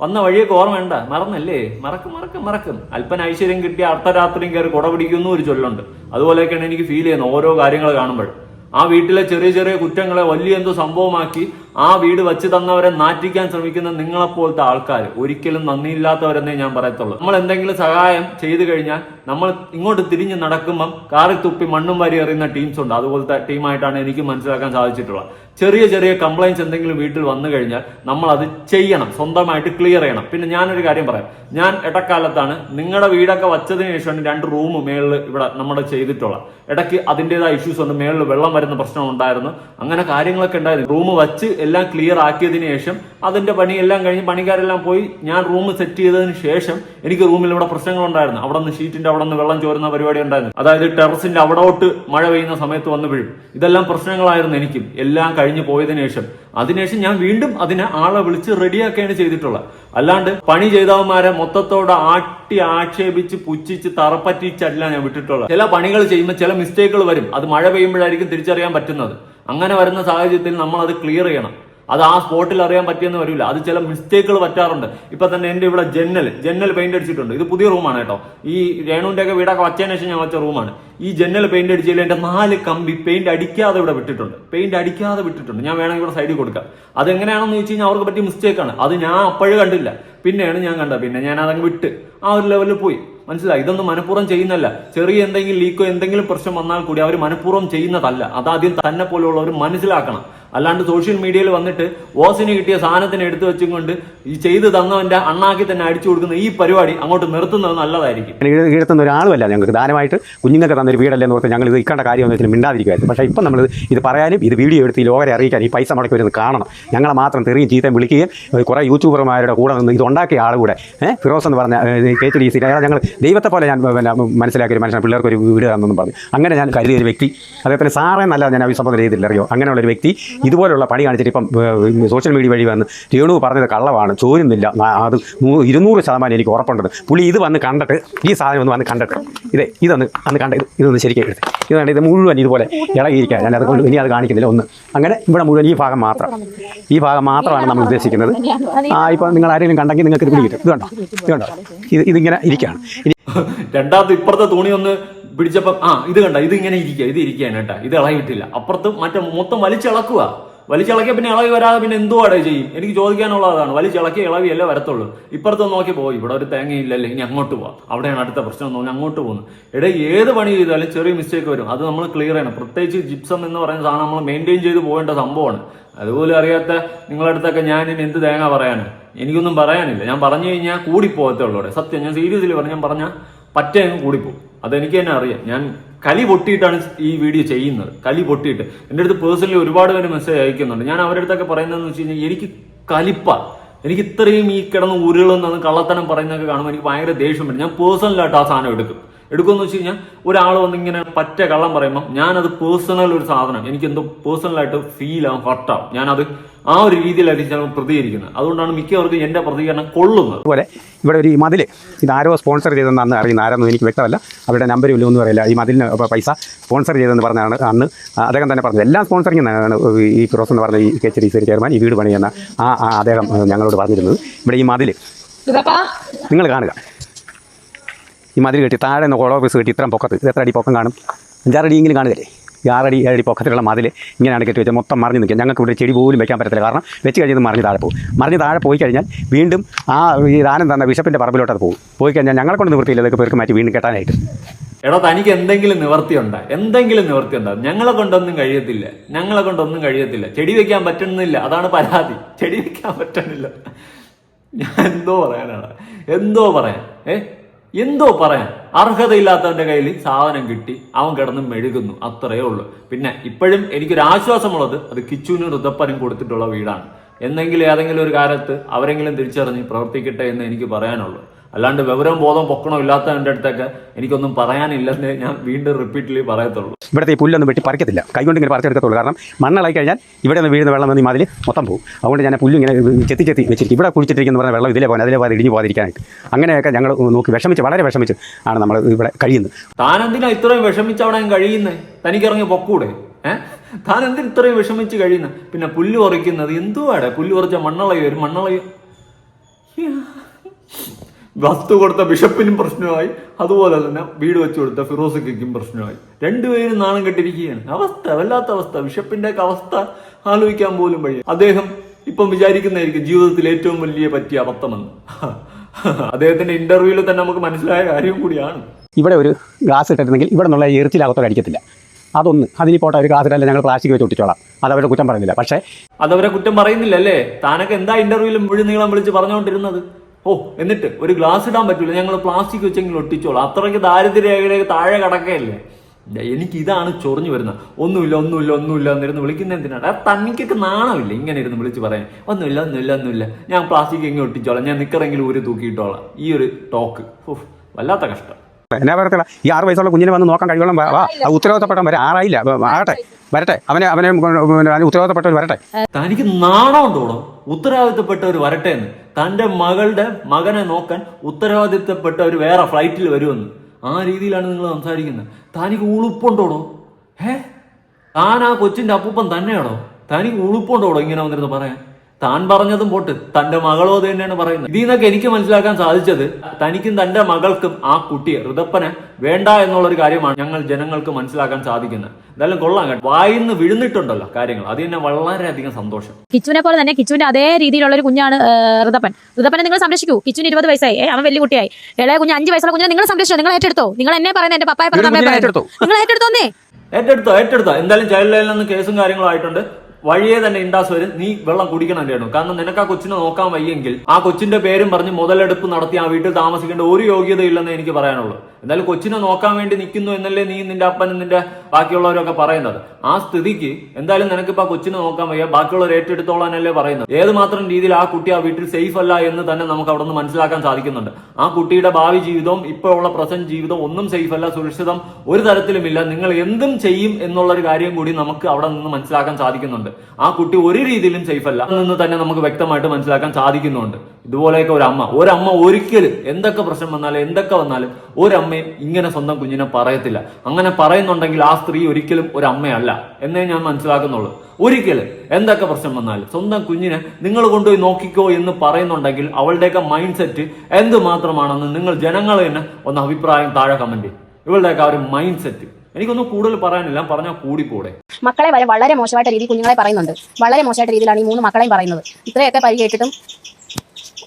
വന്ന വഴിയൊക്കെ ഓർമ്മയുണ്ട? മറന്നല്ലേ? മറക്കും മറക്കും മറക്കും. അല്പന ഐശ്വര്യം കിട്ടിയ അർദ്ധരാത്രിയും കയറി കുട പിടിക്കുന്നു ഒരു ചൊല്ലുണ്ട്. അതുപോലെയൊക്കെയാണ് എനിക്ക് ഫീൽ ചെയ്യുന്നത് ഓരോ കാര്യങ്ങൾ കാണുമ്പോൾ. ആ വീട്ടിലെ ചെറിയ ചെറിയ കുറ്റങ്ങളെ വലിയ എന്തോ സംഭവമാക്കി ആ വീട് വെച്ച് തന്നവരെ നാറ്റിക്കാൻ ശ്രമിക്കുന്ന നിങ്ങളെപ്പോലത്തെ ആൾക്കാർ ഒരിക്കലും നന്ദിയില്ലാത്തവരെന്നേ ഞാൻ പറയത്തുള്ളൂ. നമ്മൾ എന്തെങ്കിലും സഹായം ചെയ്തു കഴിഞ്ഞാൽ നമ്മൾ ഇങ്ങോട്ട് തിരിഞ്ഞ് നടക്കുമ്പം കാറി തുപ്പി മണ്ണും വാരി എറിയുന്ന ടീംസ് ഉണ്ട്. അതുപോലത്തെ ടീമായിട്ടാണ് എനിക്ക് മനസ്സിലാക്കാൻ സാധിച്ചിട്ടുള്ളത്. ചെറിയ ചെറിയ കംപ്ലൈൻസ് എന്തെങ്കിലും വീട്ടിൽ വന്നു കഴിഞ്ഞാൽ നമ്മൾ അത് ചെയ്യണം. സ്വന്തമായിട്ട് ക്ലിയർ ചെയ്യണം. പിന്നെ ഞാനൊരു കാര്യം പറയാം. ഞാൻ ഇടക്കാലത്താണ് നിങ്ങളുടെ വീടൊക്കെ വച്ചതിന് ശേഷമാണ് രണ്ട് റൂം മേളിൽ ഇവിടെ നമ്മുടെ ചെയ്തിട്ടുള്ളത്. ഇടയ്ക്ക് അതിന്റെതായ ഇഷ്യൂസ് ഉണ്ട് മേളിൽ വെള്ളം വരുന്ന പ്രശ്നം ഉണ്ടായിരുന്നു. അങ്ങനെ കാര്യങ്ങളൊക്കെ ഉണ്ടായിരുന്നു. റൂം വച്ച് എല്ലാം ക്ലിയർ ആക്കിയതിന് ശേഷം അതിന്റെ പണിയെല്ലാം കഴിഞ്ഞ് പണിക്കാരെല്ലാം പോയി ഞാൻ റൂം സെറ്റ് ചെയ്തതിന് ശേഷം എനിക്ക് റൂമിൽ ഇവിടെ പ്രശ്നങ്ങൾ ഉണ്ടായിരുന്നു അവിടെ നിന്ന് ഷീറ്റിന്റെ അവിടെ നിന്ന് വെള്ളം ചോരുന്ന പരിപാടി ഉണ്ടായിരുന്നു. അതായത് ടെറസിന്റെ അവിടോട്ട് മഴ പെയ്യുന്ന സമയത്ത് വന്നു വീഴും ഇതെല്ലാം പ്രശ്നങ്ങളായിരുന്നു എനിക്കും. എല്ലാം കഴിഞ്ഞ് പോയതിനു ശേഷം അതിനുശേഷം ഞാൻ വീണ്ടും അതിനെ ആളെ വിളിച്ച് റെഡിയാക്കുകയാണ് ചെയ്തിട്ടുള്ളത്. അല്ലാണ്ട് പണി ചെയ്തവന്മാരെ മൊത്തത്തോടെ ആട്ടി ആക്ഷേപിച്ച് പുച്ഛിച്ച് തറപ്പറ്റിച്ചല്ല ഞാൻ വിട്ടിട്ടുള്ളത്. ചില പണികൾ ചെയ്യുമ്പോൾ ചില മിസ്റ്റേക്കുകൾ വരും. അത് മഴ പെയ്യുമ്പോഴായിരിക്കും തിരിച്ചറിയാൻ പറ്റുന്നത്. അങ്ങനെ വരുന്ന സാഹചര്യത്തിൽ നമ്മൾ അത് ക്ലിയർ ചെയ്യണം. അത് ആ സ്പോട്ടിൽ അറിയാൻ പറ്റിയെന്ന് വരില്ല. അത് ചില മിസ്റ്റേക്കുകൾ പറ്റാറുണ്ട്. ഇപ്പൊ തന്നെ എന്റെ ഇവിടെ ജന്നൽ ജന്നൽ പെയിന്റ് അടിച്ചിട്ടുണ്ട്. ഇത് പുതിയ റൂമാണ് കേട്ടോ. ഈ രേണുവിന്റെ ഒക്കെ വീടൊക്കെ വച്ചതിന് ശേഷം ഞാൻ വെച്ച റൂമാണ് ഈ ജന്നൽ പെയിന്റ് അടിച്ചതിൽ എന്റെ നാല് കമ്പി പെയിന്റ് അടിക്കാതെ ഇവിടെ വിട്ടിട്ടുണ്ട്. പെയിന്റ് അടിക്കാതെ വിട്ടിട്ടുണ്ട്. ഞാൻ വേണമെങ്കിൽ ഇവിടെ സൈഡിൽ കൊടുക്കാം. അത് അതെങ്ങനെയാണെന്ന് ചോദിച്ചു കഴിഞ്ഞാൽ അവർക്ക് പറ്റിയ മിസ്റ്റേക്കാണ് അത് ഞാൻ അപ്പോഴും കണ്ടില്ല. പിന്നെയാണ് ഞാൻ കണ്ടത്. പിന്നെ ഞാൻ അതങ്ങ് വിട്ട് ആ ഒരു ലെവലിൽ പോയി. മനസ്സിലായി? ഇതൊന്നും മനഃപൂർവം ചെയ്യുന്നല്ല ചെറിയ എന്തെങ്കിലും ലീക്കോ എന്തെങ്കിലും പ്രശ്നം വന്നാൽ കൂടി അവർ മനഃപൂർവം ചെയ്യുന്നതല്ല. അതാദ്യം തന്നെ പോലെയുള്ളവർ മനസ്സിലാക്കണം. അല്ലാണ്ട് സോഷ്യൽ മീഡിയയിൽ വന്നിട്ട് ഓസിന് കിട്ടിയ സാധനത്തിന് എടുത്തു വെച്ചുകൊണ്ട് ഈ ചെയ്ത് തന്നവന്റെ അണ്ണാക്കി തന്നെ അടിച്ചു കൊടുക്കുന്ന ഈ പരിപാടി അങ്ങോട്ട് നിർത്തുന്നത് നല്ലതായിരിക്കും. കീഴത്തുന്ന ഒരാളുമല്ല ഞങ്ങൾക്ക്. ദാനമായിട്ട് കുഞ്ഞുങ്ങൾക്ക് തന്നൊരു വീടല്ലേ എന്ന് ഞങ്ങൾ ഇത് ഇക്കേണ്ട കാര്യം വെച്ചാൽ മിണ്ടാതിരിക്കുമായിരുന്നു പക്ഷേ ഇപ്പം നമ്മൾ ഇത് പറയാനും ഇത് വീഡിയോ എടുത്ത് ഈ ലോകരെ അറിയിക്കാൻ ഈ പൈസ മുടക്കി വരുന്നത് കാണണം. ഞങ്ങളെ മാത്രം തെറിയും ചീത്തയും വിളിക്കുകയും കുറേ യൂട്യൂബർമാരുടെ കൂടെ നിന്ന് ഇത് ഉണ്ടാക്കിയ ആൾ ഏഹ് ഫിറോസ് എന്ന് പറഞ്ഞ കെ ടി ഡി സി അയാൾ ഞങ്ങൾ ദൈവത്തെ പോലെ ഞാൻ മനസ്സിലാക്കിയ ഒരു മനുഷ്യൻ പിള്ളേർക്ക് ഒരു വീട് തന്നെന്നും പറഞ്ഞു. അങ്ങനെ ഞാൻ കരുതിയ ഒരു വ്യക്തി അദ്ദേഹത്തിന് സാറേ നല്ല ഞാൻ അഭിസംബോധന ചെയ്തില്ല അറിയോ? അങ്ങനെയുള്ള ഒരു വ്യക്തി ഇതുപോലുള്ള പണി കാണിച്ചിട്ട് ഇപ്പം സോഷ്യൽ മീഡിയ വഴി വന്ന് രേണു പറഞ്ഞത് കള്ളമാണ് ചോരുന്നില്ല. അത് ഇരുന്നൂറ് ശതമാനം എനിക്ക് ഉറപ്പുണ്ടത് പുള്ളി ഇത് വന്ന് കണ്ടിട്ട് ഈ സാധനം ഒന്ന് വന്ന് കണ്ടിട്ട് ഇതേ ഇതൊന്ന് അന്ന് കണ്ട ഇത് ഇതൊന്ന് ശരിക്കും എടുത്ത്. ഇത് കണ്ട ഇത് മുഴുവൻ ഇതുപോലെ ഇളകിയിരിക്കുക ഞാൻ അതുകൊണ്ട് ഇനി അത് കാണിക്കുന്നില്ല. ഒന്ന് അങ്ങനെ ഇവിടെ മുഴുവൻ ഈ ഭാഗം മാത്രം. ഈ ഭാഗം മാത്രമാണ് നമ്മൾ ഉദ്ദേശിക്കുന്നത്. ആ ഇപ്പം നിങ്ങൾ ആരെങ്കിലും കണ്ടെങ്കിൽ നിങ്ങൾക്ക് ഇത് കിട്ടും ഇത് കണ്ടോ? ഇത് കണ്ടോ? ഇത് ഇതിങ്ങനെ ഇരിക്കുകയാണ്. രണ്ടാമത്തെ ഇപ്പുറത്തെ തോണി ഒന്ന് പിടിച്ചപ്പം ആ ഇത് കണ്ട ഇത് ഇങ്ങനെ ഇരിക്കുക ഇത് ഇരിക്കുകയാണ് കേട്ടാ ഇത് ഇളകിയിട്ടില്ല. അപ്പുറത്ത് മറ്റേ മൊത്തം വലിച്ചിളക്കുക വലിച്ചിളക്കിയ പിന്നെ ഇളകി വരാതെ പിന്നെ എന്തോ അടേ ചെയ്യും? എനിക്ക് ചോദിക്കാനുള്ള അതാണ് വലിച്ചിളക്കിയ ഇളവിയല്ലേ വരത്തുള്ളൂ. ഇപ്പുറത്ത് നോക്കി പോയി ഇവിടെ ഒരു തേങ്ങയില്ലല്ലേ ഇനി അങ്ങോട്ട് പോവാം. അവിടെയാണ് അടുത്ത പ്രശ്നം എന്ന് പറഞ്ഞാൽ അങ്ങോട്ട് പോകുന്നു. ഇടയിൽ ഏത് പണി ചെയ്താലും ചെറിയ മിസ്റ്റേക്ക് വരും. അത് നമ്മൾ ക്ലിയർ ചെയ്യണം. പ്രത്യേകിച്ച് ജിപ്സം എന്ന് പറയുന്ന സാധനം നമ്മൾ മെയിന്റെയിൻ ചെയ്ത് പോകേണ്ട സംഭവമാണ്. അതുപോലെ അറിയാത്ത നിങ്ങളുടെ അടുത്തൊക്കെ ഞാൻ ഇനി എന്ത് തേങ്ങ പറയാനാണ് എനിക്കൊന്നും പറയാനില്ല. ഞാൻ പറഞ്ഞു കഴിഞ്ഞാൽ കൂടി ഉള്ളൂ സത്യം ഞാൻ സീരിയസ്ലി പറഞ്ഞു ഞാൻ പറഞ്ഞാൽ പറ്റേ കൂടിപ്പോകും അതെനിക്ക് തന്നെ അറിയാം. ഞാൻ കലി പൊട്ടിയിട്ടാണ് ഈ വീഡിയോ ചെയ്യുന്നത്. കലി പൊട്ടിയിട്ട്. എന്റെ അടുത്ത് പേഴ്സണലി ഒരുപാട് പേര് മെസ്സേജ് അയക്കുന്നുണ്ട്. ഞാൻ അവരുടെ അടുത്തൊക്കെ പറയുന്നതെന്ന് വെച്ച് കഴിഞ്ഞാൽ എനിക്ക് കലിപ്പ. എനിക്ക് ഇത്രയും ഈ കിടന്ന് ഉരുളുന്നതും കള്ളത്തനം പറയുന്നതൊക്കെ കാണുമ്പോൾ എനിക്ക് ഭയങ്കര ദേഷ്യം വരും. ഞാൻ പേഴ്സണലായിട്ട് ആ സാധനം എടുക്കും. എടുക്കുമെന്ന് വെച്ച് കഴിഞ്ഞാൽ ഒരാൾ വന്നിങ്ങനെ പറ്റ കള്ളം പറയുമ്പോൾ ഞാനത് പേഴ്സണൽ ഒരു സാധനം. എനിക്ക് എന്തോ പേഴ്സണലായിട്ട് ഫീൽ ആവും ഹർട്ടാവും ഞാനത് ആ ഒരു രീതിയിലായിരിക്കും ഞാൻ പ്രതികരിക്കുന്നത്. അതുകൊണ്ടാണ് മിക്കവർക്കും എന്റെ പ്രതികരണം കൊള്ളുന്നത്. അതുപോലെ ഇവിടെ ഒരു ഈ മതിൽ ഇത് ആരോ സ്പോൺസർ ചെയ്തെന്ന് അന്ന് അറിയുന്ന ആരെന്നും എനിക്ക് വ്യക്തമല്ല. അവരുടെ നമ്പർ ഇല്ല ഒന്നും അറിയില്ല. ഈ മതിലിന് പൈസ സ്പോൺസർ ചെയ്തെന്ന് പറഞ്ഞാണ് അന്ന്. അദ്ദേഹം തന്നെ പറഞ്ഞത്. എല്ലാം സ്പോൺസറിങ് തന്നെയാണ് ഈ ഫിറോസ് എന്ന് പറഞ്ഞ ഈ K H D C chairman ഈ വീട് പണിയെന്ന ആ ആ അദ്ദേഹം ഞങ്ങളോട് പറഞ്ഞിരുന്നത്. ഇവിടെ ഈ മതിൽ നിങ്ങൾ കാണുക. ഈ മതിൽ കെട്ടി താഴെ നിന്ന് കോളോ പീസ് കെട്ടി ഇത്രയും പൊക്കത്ത്. ഇത് എത്ര അടി പൊക്കം കാണും? അഞ്ചാറടിയെങ്കിലും കാണുകയല്ലേ? ഈ ആറടി ഏഴടി പൊക്കത്തിലുള്ള മതിൽ ഇങ്ങനെയാണ് കെട്ടി വെച്ചാൽ മൊത്തം മറിഞ്ഞ് നിൽക്കുക. ഞങ്ങൾക്ക് ഇവിടെ ചെടി പോലും വെക്കാൻ പറ്റത്തില്ല. കാരണം വെച്ച് കഴിഞ്ഞത് മറിഞ്ഞ് താഴെ പോകും. മറിഞ്ഞ് താഴെ പോയി കഴിഞ്ഞാൽ വീണ്ടും ആ ഈ ദാനം തന്ന ബിഷപ്പിന്റെ പറമ്പിലോട്ട് അത് പോകും. പോയി കഴിഞ്ഞാൽ ഞങ്ങളെ കൊണ്ട് നിവൃത്തിയില്ല. ഇതൊക്കെ പേർക്ക് മാറ്റി വീണ്ടും കെട്ടാനായിട്ട്. എടാ തനിക്ക് എന്തെങ്കിലും നിവർത്തിയുണ്ടോ? എന്തെങ്കിലും നിവർത്തിയുണ്ടോ? ഞങ്ങളെ കൊണ്ടൊന്നും കഴിയത്തില്ല. ഞങ്ങളെ കൊണ്ടൊന്നും കഴിയത്തില്ല. ചെടി വെക്കാൻ പറ്റുന്നില്ല. അതാണ് പരാതി. ചെടി വെക്കാൻ പറ്റുന്നില്ല ഞാൻ എന്തോ പറയാനാണ് എന്തോ പറയാൻ. ഏ? എന്തോ പറയാൻ. അർഹതയില്ലാത്തവന്റെ കയ്യിൽ സാധനം കിട്ടി അവൻ കിടന്ന് മെഴുകുന്നു അത്രയേ ഉള്ളൂ. പിന്നെ ഇപ്പോഴും എനിക്കൊരു ആശ്വാസമുള്ളത് അത് കിച്ചുവിനും ഋതപ്പനും കൊടുത്തിട്ടുള്ള വീടാണ്. എന്നെങ്കിലും ഏതെങ്കിലും ഒരു കാലത്ത് അവരെങ്കിലും തിരിച്ചറിഞ്ഞ് പ്രവർത്തിക്കട്ടെ എന്ന് എനിക്ക് പറയാനുള്ളൂ. അല്ലാണ്ട് വിവരവും ബോധവും പൊക്കണോ ഇല്ലാത്തവന്റെ അടുത്തൊക്കെ എനിക്കൊന്നും പറയാനില്ലെന്ന് ഞാൻ വീണ്ടും റിപ്പീറ്റ്ലി പറയത്തുള്ളൂ. ഇവിടുത്തെ ഈ പുല്ലൊന്നും വെട്ടി പറിക്കത്തില്ല. കൈകൊണ്ട് ഇങ്ങനെ പറിച്ചെടുക്കത്തുള്ളൂ കാരണം മണ്ണളായി കഴിഞ്ഞാൽ ഇവിടെ നിന്ന് വീഴുന്ന വെള്ളം ഈ മതിൽ മൊത്തം പോകും. അതുകൊണ്ട് ഞാൻ പുല്ലും ഇങ്ങനെ ചെത്തി ചെത്തി വെച്ചിരിക്കും. ഇവിടെ കുഴിച്ചിട്ടിരിക്കുന്ന പറഞ്ഞ വെള്ളം ഇതിലേ പോകാൻ അതിലേ പോകാതെ ഇടിഞ്ഞു പോകാതിരിക്കാനായിട്ട്. അങ്ങനെയൊക്കെ ഞങ്ങൾ നോക്കി വിഷമിച്ച് വളരെ വിഷമിച്ച് ആണ് നമ്മൾ ഇവിടെ കഴിയുന്നത്. താനെന്തിനാ ഇത്രയും വിഷമിച്ച് അവിടെ തനിക്ക് തനിക്കിറങ്ങി പൊക്കൂടെ? ഏഹ് താൻ എന്തിന് ഇത്രയും വിഷമിച്ച് കഴിയുന്നത് പിന്നെ പുല്ല് ഉറയ്ക്കുന്നത് എന്തുവാടെ? പുല്ല് ഉറച്ച മണ്ണളയും? ഒരു മണ്ണളയി? വസ്തു കൊടുത്ത ബിഷപ്പിനും പ്രശ്നമായി അതുപോലെ തന്നെ വീട് വെച്ചു കൊടുത്ത ഫിറോസിക്കും പ്രശ്നമായി. രണ്ടുപേരും നാണം കെട്ടിരിക്കുകയാണ്. അവസ്ഥ വല്ലാത്ത അവസ്ഥ. ബിഷപ്പിന്റെ ഒക്കെ അവസ്ഥ ആലോചിക്കാൻ പോലും വഴി അദ്ദേഹം ഇപ്പം വിചാരിക്കുന്നതായിരിക്കും ജീവിതത്തിൽ ഏറ്റവും വലിയ പറ്റിയ അബദ്ധമെന്ന്. അദ്ദേഹത്തിന്റെ ഇന്റർവ്യൂവിൽ തന്നെ നമുക്ക് മനസ്സിലായ കാര്യം കൂടിയാണ്. ഇവിടെ ഒരു ഗ്ലാസ് ഇട്ടിട്ടുണ്ടെങ്കിൽ ഇവിടെ നിന്നുള്ള എറിച്ചിലകത്തോടെ അടിക്കത്തില്ല. അതൊന്ന് അതിനി പോട്ടെ ഒരു ക്ലാസ്സിലല്ല ഞങ്ങൾ പ്ലാസ്റ്റിക് വെച്ച് ഒട്ടിച്ചോളാം. അത് അവരുടെ കുറ്റം പറയുന്നില്ല. പക്ഷേ അതവരെ കുറ്റം പറയുന്നില്ല അല്ലേ? താനൊക്കെ എന്താ ഇന്റർവ്യൂവിലും മുഴുവൻ നീളം വിളിച്ച് പറഞ്ഞുകൊണ്ടിരുന്നത്? ഓ എന്നിട്ട് ഒരു ഗ്ലാസ് ഇടാൻ പറ്റൂല ഞങ്ങൾ പ്ലാസ്റ്റിക് വെച്ചെങ്കിലും ഒട്ടിച്ചോളാം അത്രയ്ക്ക് ദാരിദ്ര്യരേഖയിലേക്ക് താഴെ കടക്കയല്ലേ എനിക്ക് ഇതാണ് ചൊറിഞ്ഞു വരുന്നത് ഒന്നുമില്ല ഒന്നുമില്ല ഒന്നുമില്ല എന്നിരുന്ന് വിളിക്കുന്ന എന്തിനാണ് ആ തനിക്കൊക്കെ നാണമില്ല ഇങ്ങനെ ഇരുന്ന് വിളിച്ച് പറയാൻ ഒന്നുമില്ല ഒന്നുമില്ല ഒന്നുമില്ല ഞാൻ പ്ലാസ്റ്റിക് എങ്ങനെ ഒട്ടിച്ചോളാം ഞാൻ നിക്കറെങ്കിലും ഒരു തൂക്കിയിട്ടോളാം ഈ ഒരു ടോക്ക് ഓ വല്ലാത്ത കഷ്ടം എന്നാ പറയത്തില്ല ഈ ആറ് വയസ്സുള്ള കുഞ്ഞിനെ വന്ന് നോക്കാൻ കഴിയോളം വാ ഉത്തരവാദിത്തപ്പെട്ടവൻ വരെ ആറായില്ല ആകട്ടെ വരട്ടെ അവനെ അവനെ ഉത്തരവാദിത്തപ്പെട്ടവർ വരട്ടെ തനിക്ക് നാണമുണ്ടോളൂ ഉത്തരവാദിത്തപ്പെട്ടവർ വരട്ടെ എന്ന് തന്റെ മകളുടെ മകനെ നോക്കാൻ ഉത്തരവാദിത്തപ്പെട്ട ഒരു വേറെ ഫ്ലൈറ്റിൽ വരുമെന്ന്. ആ രീതിയിലാണ് നിങ്ങൾ സംസാരിക്കുന്നത്. തനിക്ക് ഉളുപ്പുണ്ടോടോ? ഏ താൻ ആ കൊച്ചിന്റെ അപ്പൂപ്പൻ തന്നെയാണോ? തനിക്ക് ഉളുപ്പുണ്ടോടോ ഇങ്ങനെ വന്നിരുന്ന് പറയാൻ? താൻ പറഞ്ഞതും പോട്ട്. തന്റെ മകളോ അത് തന്നെയാണ് പറയുന്നത്. ഇതിൽ നിന്നൊക്കെ എനിക്ക് മനസ്സിലാക്കാൻ സാധിച്ചത് തനിക്കും തന്റെ മകൾക്കും ആ കുട്ടിയെ ഋതപ്പനെ വേണ്ട എന്നുള്ള ഒരു കാര്യമാണ് ഞങ്ങൾ ജനങ്ങൾക്ക് മനസ്സിലാക്കാൻ സാധിക്കുന്നത്. എന്തായാലും കൊള്ളാം കേട്ടോ. വായിന്ന് വിഴുന്നിട്ടുണ്ടല്ലോ കാര്യങ്ങൾ. അത് തന്നെ വളരെയധികം സന്തോഷം. കിച്ചുവിനെ പോലെ തന്നെ കിച്ചുവിന്റെ അതേ രീതിയിലുള്ള ഒരു കുഞ്ഞാണ് ഋതപ്പൻ. ഋതപ്പനെ നിങ്ങൾ സംരക്ഷിക്കൂ. കിച്ചുവിന് ഇരുപത് വയസ്സായി. അവൻ വലിയ കുട്ടിയായി. ഇളയ കുഞ്ഞ് അഞ്ച് വയസ്സുള്ള കുഞ്ഞിനെ നിങ്ങൾ സംരക്ഷിച്ചു? നിങ്ങൾ ഏറ്റെടുത്തോ? നിങ്ങൾ എന്നെ പറയുന്നത് എന്റെ പപ്പായ പറഞ്ഞു നിങ്ങൾ ഏറ്റെടുത്തോ? നിങ്ങൾ ഏറ്റെടുത്തോന്നേ ഏറ്റെടുത്തോ ഏറ്റെടുത്തോ. എന്തായാലും ചൈൽഡ് ലൈനിൽ നിന്ന് കേസും കാര്യങ്ങളും ആയിട്ടുണ്ട്. വഴിയെ തന്നെ ഇണ്ടാസ് വരും. നീ വെള്ളം കുടിക്കണം കേട്ടോ കാരണം നിനക്ക് ആ കൊച്ചിനെ നോക്കാൻ വയ്യെങ്കിൽ ആ കൊച്ചിന്റെ പേരും പറഞ്ഞ് മുതലെടുപ്പ് നടത്തി ആ വീട്ടിൽ താമസിക്കേണ്ട ഒരു യോഗ്യതയില്ലെന്ന് എനിക്ക് പറയാനുള്ളൂ. എന്തായാലും കൊച്ചിനെ നോക്കാൻ വേണ്ടി നിൽക്കുന്നു എന്നല്ലേ നീ നിന്റെ അപ്പനും നിന്റെ ബാക്കിയുള്ളവരൊക്കെ പറയുന്നത്. ആ സ്ഥിതിക്ക് എന്തായാലും നിനക്കിപ്പോ കൊച്ചിനെ നോക്കാൻ വയ്യ. ബാക്കിയുള്ളവർ ഏറ്റെടുത്തോളാനല്ലേ പറയുന്നത്. ഏത് മാത്രം രീതിയിൽ ആ കുട്ടി ആ വീട്ടിൽ സേഫ് അല്ല എന്ന് തന്നെ നമുക്ക് അവിടെ നിന്ന് മനസ്സിലാക്കാൻ സാധിക്കുന്നുണ്ട്. ആ കുട്ടിയുടെ ഭാവി ജീവിതവും ഇപ്പോഴുള്ള പ്രസന്റ് ജീവിതവും ഒന്നും സേഫ് അല്ല സുരക്ഷിതം ഒരു തരത്തിലുമില്ല. നിങ്ങൾ എന്തും ചെയ്യും എന്നുള്ള ഒരു കാര്യം കൂടി നമുക്ക് അവിടെ നിന്ന് മനസ്സിലാക്കാൻ സാധിക്കുന്നുണ്ട്. ആ കുട്ടി ഒരു രീതിയിലും സേഫ് അല്ല എന്ന് തന്നെ നമുക്ക് വ്യക്തമായിട്ട് മനസ്സിലാക്കാൻ സാധിക്കുന്നുണ്ട്. ഇതുപോലെയൊക്കെ ഒരു അമ്മ. ഒരമ്മ ഒരിക്കലും എന്തൊക്കെ പ്രശ്നം വന്നാലും എന്തൊക്കെ വന്നാലും ഒരമ്മയും ഇങ്ങനെ സ്വന്തം കുഞ്ഞിനെ പറയത്തില്ല. അങ്ങനെ പറയുന്നുണ്ടെങ്കിൽ ആ സ്ത്രീ ഒരിക്കലും ഒരു അമ്മയല്ല എന്നേ ഞാൻ മനസ്സിലാക്കുന്നുള്ളൂ. ഒരിക്കലും എന്തൊക്കെ പ്രശ്നം വന്നാലും സ്വന്തം കുഞ്ഞിനെ നിങ്ങൾ കൊണ്ടുപോയി നോക്കിക്കോ എന്ന് പറയുന്നുണ്ടെങ്കിൽ അവളുടെയൊക്കെ മൈൻഡ് സെറ്റ് എന്തുമാത്രമാണെന്ന് നിങ്ങൾ ജനങ്ങൾ തന്നെ ഒന്ന് അഭിപ്രായം താഴെ കമന്റ് ഇവളുടെയൊക്കെ ആ ഒരു മൈൻഡ് സെറ്റ് എനിക്കൊന്നും കൂടുതൽ പറയാനില്ല. പറഞ്ഞാൽ കൂടിക്കൂടെ മക്കളെ വരെ വളരെ മോശമായിട്ട് രീതിയിൽ കുഞ്ഞുങ്ങളെ പറയുന്നുണ്ട്. വളരെ മോശമായിട്ട് രീതിയിലാണ് ഈ മൂന്ന് മക്കളെയും പറയുന്നത്. ഇത്രയൊക്കെ പരി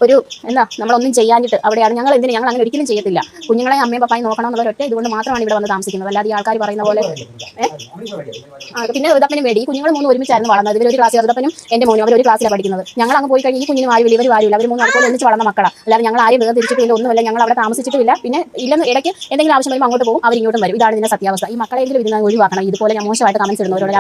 ഒരു എന്താ നമ്മളൊന്നും ചെയ്യാഞ്ഞിട്ട് അവിടെയാണ്. ഞങ്ങൾ എന്തിന്? ഞങ്ങൾ അങ്ങനെ ഒരിക്കലും ചെയ്യത്തില്ല. കുഞ്ഞുങ്ങളെ അമ്മയും പപ്പായും നോക്കണം എന്നുള്ള ഒറ്റ ഇതുകൊണ്ട് മാത്രമാണ് ഇവിടെ വന്ന് താമസിക്കുന്നത്. അല്ലാതെ ഈ ആൾക്കാർ പറയുന്ന പോലെ പിന്നെ ഋതപ്പനും വേണ്ടി ഈ കുഞ്ഞുങ്ങൾ മൂന്ന് ഒരുമിച്ചായിരുന്നു വളർന്നത്. ഇവർ ഒരു ക്ലാസ് ഋതപ്പനും എന്റെ മോനും അവർ ഒരു ക്ലാസ്സിലാണ് പഠിക്കുന്നത്. ഞങ്ങൾ അങ്ങ് പോയി കഴിഞ്ഞ് ഈ കുഞ്ഞിന് ആരും ഇവർ ആരുമില്ല അവർ മൂന്ന് ആൾക്കാർ ഒന്നിച്ച് വളർന്ന മക്കളാണ് അല്ലാതെ ഞങ്ങൾ ആരും വേർതിരിച്ചിട്ടില്ല ഒന്നുമില്ല. ഞങ്ങൾ അവിടെ താമസിച്ചിട്ടില്ല പിന്നെ ഇല്ലെന്ന് ഇടയ്ക്ക് എന്തെങ്കിലും ആവശ്യം വരുമ്പോൾ അങ്ങോട്ട് പോകും. അവർ ഇങ്ങോട്ടും വരും. ഇതാണ് ഇതിന്റെ സത്യാവസ്ഥ. ഈ മക്കളെങ്കിലും ഇതിനെ ഒഴിവാക്കണം. ഇതുപോലെ ഞാൻ മോശമായിട്ട് കമൻസ് ഇടുന്നവരോട്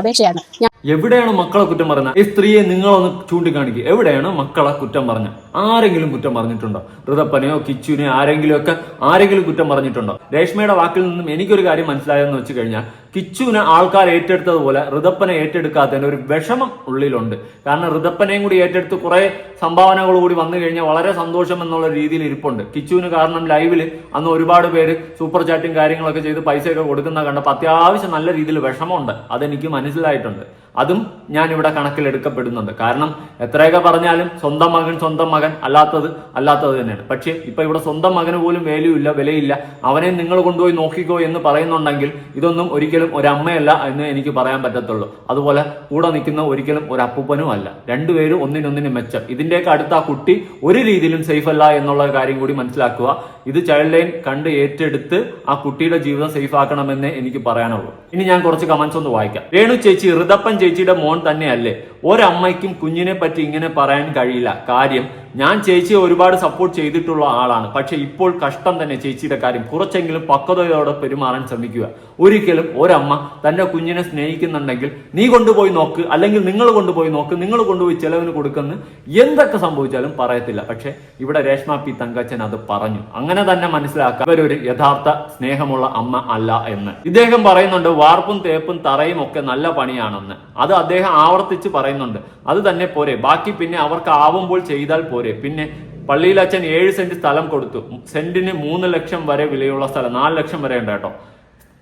ഞാൻ എവിടെയാണ് മക്കളെ കുറ്റം പറഞ്ഞ ഈ സ്ത്രീയെ നിങ്ങളൊന്ന് ചൂണ്ടിക്കാണിക്കുക എവിടെയാണ് മക്കളെ കുറ്റം പറഞ്ഞ ആരെങ്കിലും കുറ്റം പറഞ്ഞിട്ടുണ്ടോ? ഋതപ്പനെയോ കിച്ചുവിനെയോ ആരെങ്കിലും ഒക്കെ ആരെങ്കിലും കുറ്റം പറഞ്ഞിട്ടുണ്ടോ? രേഷ്മയുടെ വാക്കിൽ നിന്നും എനിക്കൊരു കാര്യം മനസ്സിലായെന്ന് വെച്ച് കഴിഞ്ഞാൽ കിച്ചുവിനെ ആൾക്കാർ ഏറ്റെടുത്തതുപോലെ ഋതപ്പനെ ഏറ്റെടുക്കാത്തതിന് ഒരു വിഷമം ഉള്ളിലുണ്ട്. കാരണം ഋതപ്പനെയും കൂടി ഏറ്റെടുത്ത് കുറെ സംഭാവനകൾ കൂടി വന്നു കഴിഞ്ഞാൽ വളരെ സന്തോഷം എന്നുള്ള രീതിയിൽ ഇരിപ്പുണ്ട്. കിച്ചുവിന് കാരണം ലൈവിൽ അന്ന് ഒരുപാട് പേര് സൂപ്പർ ചാറ്റും കാര്യങ്ങളൊക്കെ ചെയ്ത് പൈസയൊക്കെ കൊടുക്കുന്ന കണ്ടപ്പോൾ അത്യാവശ്യം നല്ല രീതിയിൽ വിഷമമുണ്ട്. അതെനിക്ക് മനസ്സിലായിട്ടുണ്ട്. അതും ഞാൻ ഇവിടെ കണക്കിലെടുക്കപ്പെടുന്നുണ്ട്. കാരണം എത്രയൊക്കെ പറഞ്ഞാലും സ്വന്തം മകൻ സ്വന്തം മകൻ അല്ലാത്തത് അല്ലാത്തത് തന്നെയാണ്. പക്ഷേ ഇപ്പൊ ഇവിടെ സ്വന്തം മകന് പോലും വാല്യൂ ഇല്ല വിലയില്ല. അവനെ നിങ്ങൾ കൊണ്ടുപോയി നോക്കിക്കോ എന്ന് പറയുന്നുണ്ടെങ്കിൽ ഇതൊന്നും ഒരിക്കലും ഒരു അമ്മയല്ല എന്ന് എനിക്ക് പറയാൻ പറ്റത്തുള്ളൂ. അതുപോലെ കൂടെ നിൽക്കുന്ന ഒരിക്കലും ഒരു അപ്പൂപ്പനും അല്ല രണ്ടുപേരും ഒന്നിനൊന്നിന് മെച്ചം. ഇതിന്റെയൊക്കെ അടുത്ത ആ കുട്ടി ഒരു രീതിയിലും സേഫ് അല്ല എന്നുള്ള കാര്യം കൂടി മനസ്സിലാക്കുക. ഇത് ചൈൽഡ് ലൈൻ കണ്ട് ഏറ്റെടുത്ത് ആ കുട്ടിയുടെ ജീവിതം സേഫ് ആക്കണമെന്നേ എനിക്ക് പറയാനുള്ളൂ. ഇനി ഞാൻ കുറച്ച് കമന്റ്സ് ഒന്ന് വായിക്കാം. രേണു ചേച്ചി ഋതപ്പൻ ചേച്ചിയുടെ മോൻ തന്നെയല്ലേ? ഒരമ്മയ്ക്കും കുഞ്ഞിനെ പറ്റി ഇങ്ങനെ പറയാൻ കഴിയില്ല. കാര്യം ഞാൻ ചേച്ചിയെ ഒരുപാട് സപ്പോർട്ട് ചെയ്തിട്ടുള്ള ആളാണ്. പക്ഷെ ഇപ്പോൾ കഷ്ടം തന്നെ ചേച്ചിയുടെ കാര്യം. കുറച്ചെങ്കിലും പക്വതയോടെ പെരുമാറാൻ ശ്രമിക്കുക. ഒരിക്കലും ഒരമ്മ തന്റെ കുഞ്ഞിനെ സ്നേഹിക്കുന്നുണ്ടെങ്കിൽ നീ കൊണ്ടുപോയി നോക്ക് അല്ലെങ്കിൽ നിങ്ങൾ കൊണ്ടുപോയി നോക്ക് നിങ്ങൾ കൊണ്ടുപോയി ചെലവിന് കൊടുക്കുന്നു എന്തൊക്കെ സംഭവിച്ചാലും പറയത്തില്ല. പക്ഷെ ഇവിടെ രേഷ്മ പി തങ്കച്ചൻ അത് പറഞ്ഞു. അങ്ങനെ തന്നെ മനസ്സിലാക്കുക ഇവരൊരു യഥാർത്ഥ സ്നേഹമുള്ള അമ്മ അല്ല എന്ന്. ഇദ്ദേഹം പറയുന്നുണ്ട് വാർപ്പും തേപ്പും തറയും ഒക്കെ നല്ല പണിയാണെന്ന്. അത് അദ്ദേഹം ആവർത്തിച്ച് പറയുന്നുണ്ട്. അത് തന്നെ പോരെ. ബാക്കി പിന്നെ അവർക്ക് ആവുമ്പോൾ ചെയ്താൽ പോരെ. പിന്നെ പള്ളിയിൽ അച്ഛൻ ഏഴ് സെന്റ് സ്ഥലം കൊടുത്തു. സെന്റിന് മൂന്ന് ലക്ഷം വരെ വിലയുള്ള സ്ഥലം നാല് ലക്ഷം വരെ ഉണ്ട് കേട്ടോ.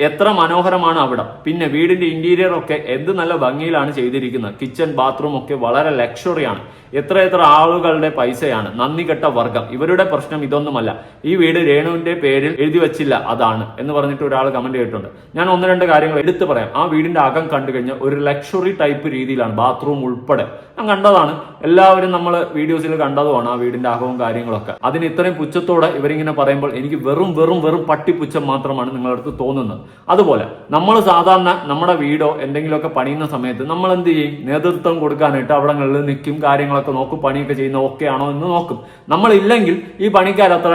എത്ര മനോഹരമാണ് അവിടെ. പിന്നെ വീടിന്റെ ഇന്റീരിയർ ഒക്കെ എന്ത് നല്ല ഭംഗിയിലാണ് ചെയ്തിരിക്കുന്നത്. കിച്ചൺ ബാത്റൂം ഒക്കെ വളരെ ലക്ഷറിയാണ് എത്ര എത്ര ആളുകളുടെ പൈസയാണ്. നന്ദി കെട്ട വർഗം. ഇവരുടെ പ്രശ്നം ഇതൊന്നുമല്ല. ഈ വീട് രേണുവിന്റെ പേരിൽ എഴുതി വെച്ചില്ല അതാണ് എന്ന് പറഞ്ഞിട്ട് ഒരാൾ കമന്റ് ചെയ്തിട്ടുണ്ട്. ഞാൻ ഒന്ന് രണ്ട് കാര്യങ്ങൾ എടുത്തു പറയാം. ആ വീടിന്റെ അകം കണ്ടു കഴിഞ്ഞാൽ ഒരു ലക്ഷറി ടൈപ്പ് രീതിയിലാണ്. ബാത്റൂം ഉൾപ്പെടെ. ഞാൻ കണ്ടതാണ്. എല്ലാവരും നമ്മൾ വീഡിയോസിൽ കണ്ടതുമാണ് ആ വീടിന്റെ അകവും കാര്യങ്ങളൊക്കെ. അതിന് ഇത്രയും പുച്ഛത്തോടെ ഇവരിങ്ങനെ പറയുമ്പോൾ എനിക്ക് വെറും വെറും വെറും പട്ടിപ്പുച്ഛം മാത്രമാണ് നിങ്ങളടുത്ത് തോന്നുന്നത്. അതുപോലെ നമ്മൾ സാധാരണ നമ്മുടെ വീടോ എന്തെങ്കിലുമൊക്കെ പണിയുന്ന സമയത്ത് നമ്മൾ എന്ത് ചെയ്യും? നേതൃത്വം കൊടുക്കാനായിട്ട് അവിടങ്ങളിൽ നിൽക്കും കാര്യങ്ങളൊക്കെ നോക്കും പണിയൊക്കെ ചെയ്യുന്ന ഓക്കെ ആണോ എന്ന് നോക്കും. നമ്മളില്ലെങ്കിൽ ഈ പണിക്കാർ അത്ര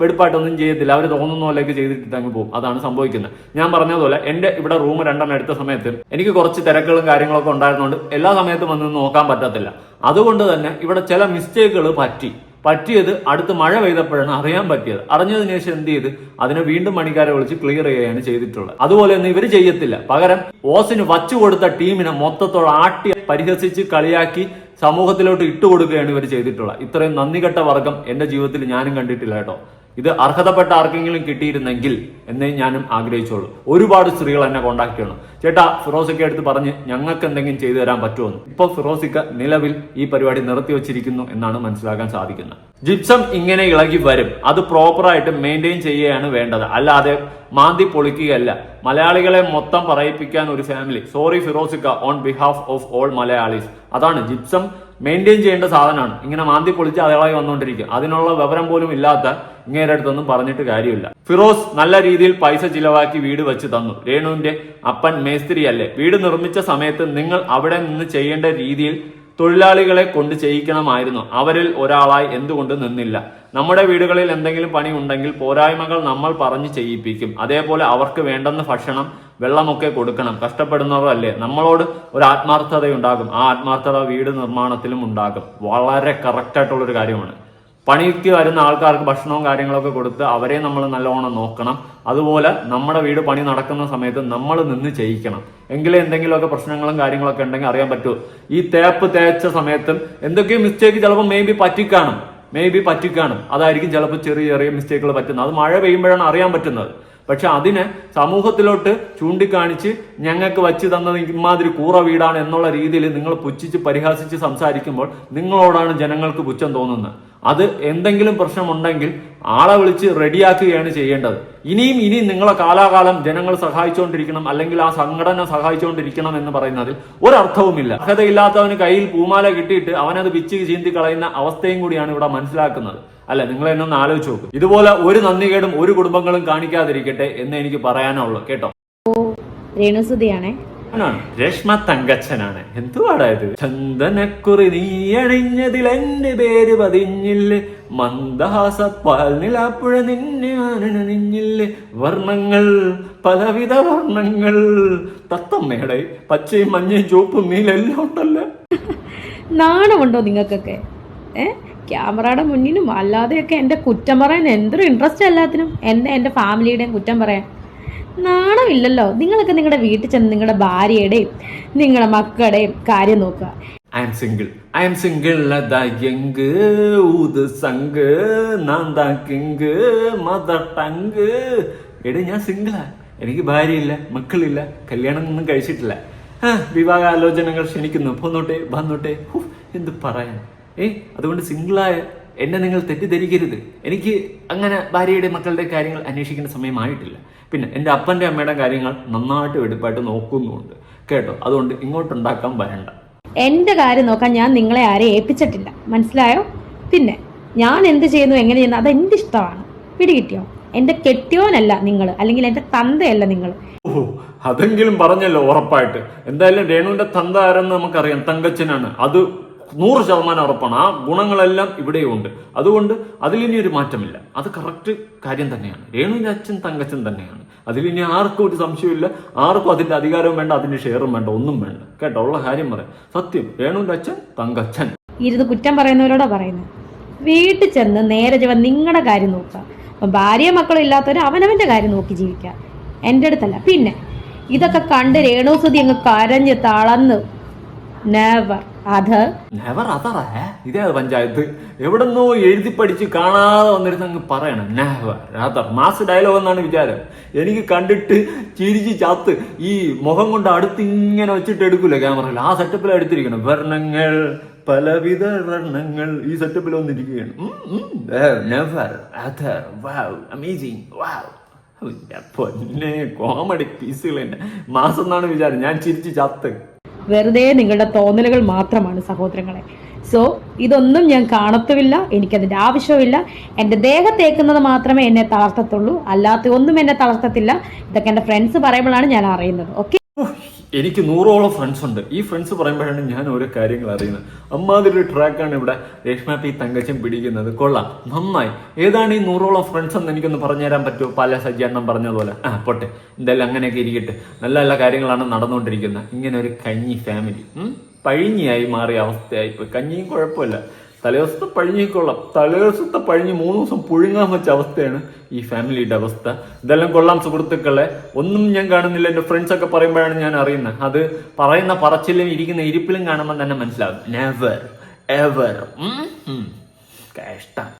വെടുപ്പായിട്ടൊന്നും ചെയ്യത്തില്ല. അവർ തോന്നുന്ന പോലെയൊക്കെ ചെയ്തിട്ട് അങ്ങ് പോകും. അതാണ് സംഭവിക്കുന്നത്. ഞാൻ പറഞ്ഞതുപോലെ എന്റെ ഇവിടെ റൂം രണ്ടെണ്ണം എടുത്ത സമയത്ത് എനിക്ക് കുറച്ച് തിരക്കുകളും കാര്യങ്ങളൊക്കെ ഉണ്ടായിരുന്നുകൊണ്ട് എല്ലാ സമയത്തും വന്ന് നോക്കാൻ പറ്റത്തില്ല. അതുകൊണ്ട് തന്നെ ഇവിടെ ചില മിസ്റ്റേക്കുകൾ പറ്റി. പറ്റിയത് അടുത്ത് മഴ പെയ്തപ്പോഴാണ് അറിയാൻ പറ്റിയത്. അറിഞ്ഞതിന് ശേഷം എന്ത് ചെയ്ത്? അതിനെ വീണ്ടും മണിക്കാരെ വിളിച്ച് ക്ലിയർ ചെയ്യുകയാണ് ചെയ്തിട്ടുള്ളത്. അതുപോലെ ഒന്നും ഇവർ ചെയ്യത്തില്ല. പകരം ഓസിന് വച്ചു കൊടുത്ത ടീമിനെ മൊത്തത്തോളം ആട്ടി പരിഹസിച്ച് കളിയാക്കി സമൂഹത്തിലോട്ട് ഇട്ടുകൊടുക്കുകയാണ് ഇവർ ചെയ്തിട്ടുള്ളത്. ഇത്രയും നന്ദികെട്ട വർഗം എന്റെ ജീവിതത്തിൽ ഞാനും കണ്ടിട്ടില്ല കേട്ടോ. ഇത് അർഹതപ്പെട്ട ആർക്കെങ്കിലും കിട്ടിയിരുന്നെങ്കിൽ എന്നേ ഞാനും ആഗ്രഹിച്ചോളൂ ഒരുപാട് സ്ത്രീകൾ എന്നെ കോണ്ടാക്ട് ചെയ്യണം ചേട്ടാ ഫിറോസിക്ക എടുത്ത് പറഞ്ഞ് ഞങ്ങൾക്ക് എന്തെങ്കിലും ചെയ്തു തരാൻ പറ്റുമെന്ന് ഇപ്പോൾ ഫിറോസിക്ക നിലവിൽ ഈ പരിപാടി നിർത്തി വെച്ചിരിക്കുന്നു എന്നാണ് മനസ്സിലാക്കാൻ സാധിക്കുന്നത്. ജിപ്സം ഇങ്ങനെ ഇളകി വരും. അത് പ്രോപ്പറായിട്ട് മെയിന്റെയിൻ ചെയ്യുകയാണ് വേണ്ടത്. അല്ലാതെ മാന്തി പൊളിക്കുകയല്ല. മലയാളികളെ മൊത്തം പറയിപ്പിക്കാൻ ഒരു family sorry ഫിറോസിക്ക on behalf of all Malayalis. അതാണ് ജിപ്സം മെയിന്റെയിൻ ചെയ്യേണ്ട സാധനമാണ്. ഇങ്ങനെ മാന്തി പൊളിച്ച് അതേളായി വന്നുകൊണ്ടിരിക്കും അതിനുള്ള വിവരം പോലും ഇല്ലാത്ത ഇങ്ങേരുടെ അടുത്തൊന്നും പറഞ്ഞിട്ട് കാര്യമില്ല. ഫിറോസ് നല്ല രീതിയിൽ പൈസ ചിലവാക്കി വീട് വെച്ച് തന്നു. രേണുവിന്റെ അപ്പൻ മേസ്ത്രി അല്ലേ വീട് നിർമ്മിച്ച സമയത്ത് നിങ്ങൾ അവിടെ നിന്ന് ചെയ്യേണ്ട രീതിയിൽ തൊഴിലാളികളെ കൊണ്ട് ചെയ്യിക്കണമായിരുന്നു. അവരിൽ ഒരാളായി എന്തുകൊണ്ട് നിന്നില്ല. നമ്മുടെ വീടുകളിൽ എന്തെങ്കിലും പണി ഉണ്ടെങ്കിൽ പോരായ്മകൾ നമ്മൾ പറഞ്ഞു ചെയ്യിപ്പിക്കും. അതേപോലെ അവർക്ക് വേണ്ടുന്ന ഭക്ഷണം വെള്ളമൊക്കെ കൊടുക്കണം. കഷ്ടപ്പെടുന്നവരല്ലേ? നമ്മളോട് ഒരു ആത്മാർത്ഥതയുണ്ടാകും. ആ ആത്മാർത്ഥത വീട് നിർമ്മാണത്തിലും ഉണ്ടാകും. വളരെ കറക്റ്റ് ആയിട്ടുള്ള ഒരു കാര്യമാണ്. പണിക്ക് വരുന്ന ആൾക്കാർക്ക് ഭക്ഷണവും കാര്യങ്ങളൊക്കെ കൊടുത്ത് അവരെ നമ്മൾ നല്ലോണം നോക്കണം. അതുപോലെ നമ്മുടെ വീട് പണി നടക്കുന്ന സമയത്ത് നമ്മൾ നിന്ന് ചെയ്യിക്കണം. എങ്കിലേ എന്തെങ്കിലുമൊക്കെ പ്രശ്നങ്ങളും കാര്യങ്ങളൊക്കെ ഉണ്ടെങ്കിൽ അറിയാൻ പറ്റൂ. ഈ തേപ്പ് തേച്ച സമയത്തും എന്തൊക്കെയോ മിസ്റ്റേക്ക് ചിലപ്പോൾ മേ ബി പറ്റിക്കാണും. മേ ബി പറ്റിക്കാണും. അതായിരിക്കും ചിലപ്പോൾ ചെറിയ ചെറിയ മിസ്റ്റേക്കുകൾ പറ്റുന്നത്. അത് മഴ പെയ്യുമ്പോഴാണ് അറിയാൻ പറ്റുന്നത്. പക്ഷെ അതിനെ സമൂഹത്തിലോട്ട് ചൂണ്ടിക്കാണിച്ച് ഞങ്ങൾക്ക് വച്ച് തന്നത് ഇമാതിരി കൂറ വീടാണ് എന്നുള്ള രീതിയിൽ നിങ്ങൾ പുച്ഛിച്ച് പരിഹാസിച്ച് സംസാരിക്കുമ്പോൾ നിങ്ങളോടാണ് ജനങ്ങൾക്ക് പുച്ഛം തോന്നുന്നത്. അത് എന്തെങ്കിലും പ്രശ്നമുണ്ടെങ്കിൽ ആളെ വിളിച്ച് റെഡിയാക്കുകയാണ് ചെയ്യേണ്ടത്. ഇനിയും ഇനിയും നിങ്ങളെ കാലാകാലം ജനങ്ങൾ സഹായിച്ചുകൊണ്ടിരിക്കണം അല്ലെങ്കിൽ ആ സംഘടന സഹായിച്ചുകൊണ്ടിരിക്കണം എന്ന് പറയുന്നതിൽ ഒരർത്ഥവുമില്ല. അർഹതയില്ലാത്തവന് കയ്യിൽ പൂമാല കിട്ടിയിട്ട് അവനത് പിച്ച് ചീന്തി കളയുന്ന അവസ്ഥയും കൂടിയാണ് ഇവിടെ മനസ്സിലാക്കുന്നത്. അല്ല നിങ്ങൾ എന്നെ ഒന്ന് ആലോചിച്ച് നോക്കും. ഇതുപോലെ ഒരു നന്ദികേടും ഒരു കുടുംബങ്ങളും കാണിക്കാതിരിക്കട്ടെ എന്ന് എനിക്ക് പറയാനുള്ളൂ. കേട്ടോ? രേണുസുതിയാണേ. രേഷ്മ തങ്കച്ചനാണ്. എന്തുവാടാ ഇത്? ചന്ദനക്കുറി നീ അണിഞ്ഞതിൽ എന്റെ പേര് പതിഞ്ഞില്ലേ മന്ദഹാസ പാൽനിലാപ്പുഴ നിന്നെ ആനണിഞ്ഞില്ലേ വർണങ്ങൾ പലവിധ വർണങ്ങൾ. തത്തമ്മയുടെ പച്ചയും മഞ്ഞയും ചുവപ്പും നീലെല്ലാം ഉണ്ടല്ലോ. നാണമുണ്ടോ നിങ്ങൾക്കൊക്കെ? ഏ? ക്യാമറയുടെ മുന്നിലും അല്ലാതെയൊക്കെ എന്റെ കുറ്റം പറയാൻ എന്തൊരു ഇൻട്രസ്റ്റ് എല്ലാത്തിനും? എന്റെ എന്റെ ഫാമിലിയുടെയും കുറ്റം പറയാൻ? നാണമില്ലല്ലോ. നിങ്ങളൊക്കെ നിങ്ങളുടെ വീട്ടിൽ ചെന്ന് നിങ്ങളുടെ ഭാര്യയുടെയും നിങ്ങളുടെ മക്കളുടെയും കാര്യം നോക്കുക. I'm single I'm single എങ്ക് ഊത് സംഗ് നാന്താ കിങ് മദർ ടങ്ക് എടി ഞാൻ സിംഗിളാ എനിക്ക് ഭാര്യയില്ല മക്കളില്ല കല്യാണം ഒന്നും കഴിച്ചിട്ടില്ല. വിവാഹാലോചനകൾ ക്ഷണിക്കുന്നു. പോന്നോട്ടെ വന്നോട്ടെ. എന്ത് പറയാൻ? ഏ? അതുകൊണ്ട് സിംഗിളായ എന്നെ നിങ്ങൾ തെറ്റിദ്ധരിക്കരുത്. എനിക്ക് അങ്ങനെ ഭാര്യയുടെ മക്കളുടെ കാര്യങ്ങൾ അന്വേഷിക്കേണ്ട സമയമായിട്ടില്ല. പിന്നെ എന്റെ അപ്പന്റെ അമ്മയുടെ കാര്യങ്ങൾ നന്നായിട്ട് വെടുപ്പായിട്ട് നോക്കുന്നുമുണ്ട് കേട്ടോ? അതുകൊണ്ട് ഇങ്ങോട്ടുണ്ടാക്കാൻ വരണ്ട. എന്റെ കാര്യം നോക്കാൻ ഞാൻ നിങ്ങളെ ആരെയും ഏൽപ്പിച്ചിട്ടില്ല. മനസ്സിലായോ? പിന്നെ ഞാൻ എന്ത് ചെയ്യുന്നു എങ്ങനെ ചെയ്യുന്നു അത് എന്റെ ഇഷ്ടമാണ്. പിടികിട്ടിയോ? എന്റെ കെട്ടിയോനല്ല നിങ്ങൾ അല്ലെങ്കിൽ എന്റെ തന്തയല്ല നിങ്ങൾ. അതെങ്കിലും പറഞ്ഞല്ലോ ഉറപ്പായിട്ട്. എന്തായാലും രേണുവിന്റെ തന്ത ആരെന്ന് നമുക്കറിയാം. തങ്കച്ചനാണ്. അത് നൂറ് ശതമാനം ഉറപ്പാണ്. ആ ഗുണങ്ങളെല്ലാം ഇവിടെയുണ്ട്. അതുകൊണ്ട് അതിലിനി ഒരു മാറ്റമില്ല. അത് കറക്റ്റ് കാര്യം തന്നെയാണ്. രേണുവിന്റെ അച്ഛൻ തങ്കച്ചൻ തന്നെയാണ്. അതിലിനി ആർക്കും ഒരു സംശയമില്ല ആർക്കും അതിന്റെ അധികാരവും വേണ്ട അതിന്റെ ഷെയറും വേണ്ട ഒന്നും വേണ്ട. കേട്ടോ ഉള്ള കാര്യം പറയാം. സത്യം രേണുവിന്റെ അച്ഛൻ തങ്കച്ചൻ. ഇരുന്ന് കുറ്റം പറയുന്നവരോടാ പറയുന്നത് വീട്ടിൽ ചെന്ന് നേരെ ചുവ നിങ്ങളുടെ കാര്യം നോക്കുക. അപ്പം ഭാര്യ മക്കളും ഇല്ലാത്തവർ അവനവന്റെ കാര്യം നോക്കി ജീവിക്കുക. എന്റെ അടുത്തല്ല. പിന്നെ ഇതൊക്കെ കണ്ട് രേണുസുതി അങ്ങ് കരഞ്ഞ് തളന്ന് നെവർ അത്? നെവർ അതറേ ഇതേ പഞ്ചായത്ത്. എവിടെന്നോ എഴുതി പഠിച്ച് കാണാതെ വന്നിരുന്ന് അങ്ങ് പറയണം. നെവർ അതർ മാസ് ഡയലോഗ് എന്നാണ് വിചാരം. എനിക്ക് കണ്ടിട്ട് ചിരിച്ച് ചാത്ത് ഈ മുഖം കൊണ്ട് അടുത്ത് ഇങ്ങനെ വെച്ചിട്ട് എടുക്കൂല ക്യാമറയിൽ ആ സെറ്റപ്പിൽ എടുത്തിരിക്കണം. വർണങ്ങൾ പലവിധ വർണങ്ങൾ ഈ സെറ്റപ്പിൽ വന്നിരിക്കുകയാണ്. Never other wow amazing wow പൊന്നെ കോമഡി പീസുകൾ തന്നെ. മാസം എന്നാണ് വിചാരം. ഞാൻ ചിരിച്ച് ചാത്ത്. വെറുതെ നിങ്ങളുടെ തോന്നലുകൾ മാത്രമാണ് സഹോദരങ്ങളെ. സോ ഇതൊന്നും ഞാൻ കാണത്തുമില്ല എനിക്കതിന്റെ ആവശ്യമില്ല എന്റെ ദേഹത്തേക്കുന്നത് മാത്രമേ എന്നെ തളർത്തത്തുള്ളൂ. അല്ലാത്ത ഒന്നും എന്നെ തളർത്തത്തില്ല. ഇതൊക്കെ എന്റെ ഫ്രണ്ട്സ് പറയുമ്പോഴാണ് ഞാൻ അറിയുന്നത്. ഓക്കെ എനിക്ക് നൂറോളം ഫ്രണ്ട്സ് ഉണ്ട്. ഈ ഫ്രണ്ട്സ് പറയുമ്പോഴാണ് ഞാൻ ഓരോ കാര്യങ്ങൾ അറിയുന്നത്. അമ്മാതിരി ഒരു ട്രാക്കാണ് ഇവിടെ രേഷ്മ പി തങ്കച്ചൻ പിടിക്കുന്നത്. കൊള്ളാം. നന്നായി. ഏതാണ് ഈ നൂറോളം ഫ്രണ്ട്സ് എന്ന് എനിക്കൊന്ന് പറഞ്ഞുതരാൻ പറ്റുമോ? പല സജ്ജാരണം പറഞ്ഞതുപോലെ. ആ പോട്ടെ. എന്തായാലും അങ്ങനെയൊക്കെ ഇരിക്കട്ടെ. നല്ല നല്ല കാര്യങ്ങളാണ് നടന്നുകൊണ്ടിരിക്കുന്നത്. ഇങ്ങനെ ഒരു കഞ്ഞി ഫാമിലി? പഴിഞ്ഞിയായി മാറിയ അവസ്ഥയായി ഇപ്പൊ കഞ്ഞിയും കുഴപ്പമില്ല. തലേദിവസത്തെ പഴിഞ്ഞിക്കൊള്ളാം തലേദിവസത്തെ പഴിഞ്ഞ് മൂന്ന് ദിവസം പുഴുങ്ങാൻ വെച്ച അവസ്ഥയാണ് ഈ ഫാമിലിയുടെ അവസ്ഥ. ഇതെല്ലാം കൊള്ളാം സുഹൃത്തുക്കളെ. ഒന്നും ഞാൻ കാണുന്നില്ല. എന്റെ ഫ്രണ്ട്സ് ഒക്കെ പറയുമ്പോഴാണ് ഞാൻ അറിയുന്നത്. അത് പറയുന്ന പറച്ചിലും ഇരിക്കുന്ന ഇരിപ്പിലും കാണുമ്പോൾ തന്നെ മനസ്സിലാകും. നെവർ എവർ കഷ്ടം.